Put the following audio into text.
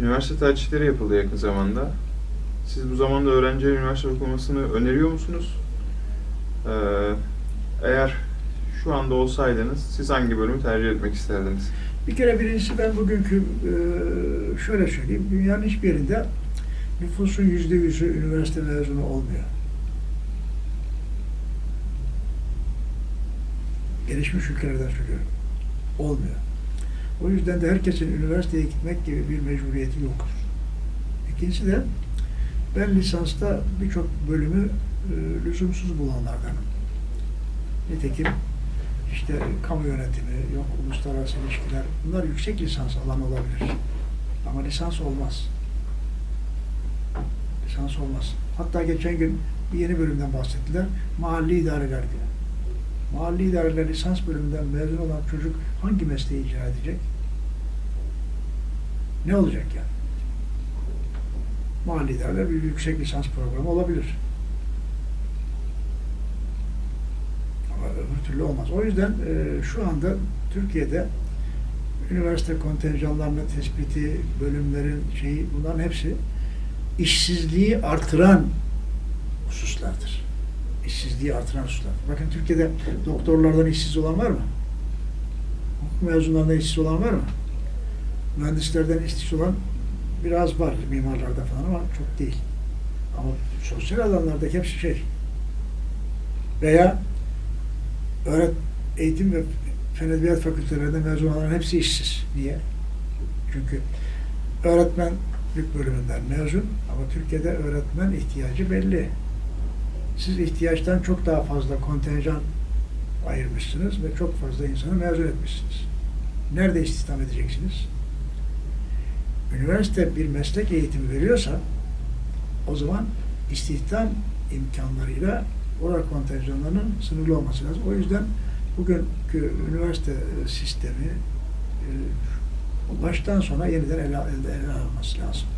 Üniversite tercihleri yapıldı yakın zamanda. Siz bu zamanda öğrencilerin üniversite okumasını öneriyor musunuz? Ee, eğer şu anda olsaydınız siz hangi bölümü tercih etmek isterdiniz? Bir kere birincisi ben bugünkü e, şöyle söyleyeyim. Dünyanın hiçbir yerinde nüfusun yüzde yüzü üniversite mezunu olmuyor. Gelişmiş ülkelerden söylüyorum. Olmuyor. O yüzden de herkesin üniversiteye gitmek gibi bir mecburiyeti yoktur. İkincisi de ben lisansta birçok bölümü e, lüzumsuz bulanlardanım. Nitekim işte kamu yönetimi, yok uluslararası ilişkiler, bunlar yüksek lisans alan olabilir. Ama lisans olmaz. Lisans olmaz. Hatta geçen gün bir yeni bölümden bahsettiler. Mahalli idareler diye. Mahalli idareler lisans bölümünden mezun olan çocuk hangi mesleği icra edecek? Ne olacak yani? Mahalli idareler bir yüksek lisans programı olabilir. Ama öbür türlü olmaz. O yüzden e, şu anda Türkiye'de üniversite kontenjanlarının tespiti, bölümlerin şeyi bunların hepsi işsizliği artıran hususlardır. İşsizliği artıran hususlar. Bakın Türkiye'de doktorlardan işsiz olan var mı? Hukuk mezunlarından işsiz olan var mı? Mühendislerden işsiz olan biraz var mimarlarda falan ama çok değil. Ama sosyal alanlardaki hepsi şey. Veya öğret eğitim ve fen edebiyat fakültelerinde mezun olanların hepsi işsiz. Niye? Çünkü öğretmenlik bölümünden mezun ama Türkiye'de öğretmen ihtiyacı belli. Siz ihtiyaçtan çok daha fazla kontenjan ayırmışsınız ve çok fazla insanı mezun etmişsiniz. Nerede istihdam edeceksiniz? Üniversite bir meslek eğitimi veriyorsa o zaman istihdam imkanlarıyla oral kontenjanlarının sınırlı olması lazım. O yüzden bugünkü üniversite e, sistemi e, baştan sona yeniden ele, ele, ele alınması lazım.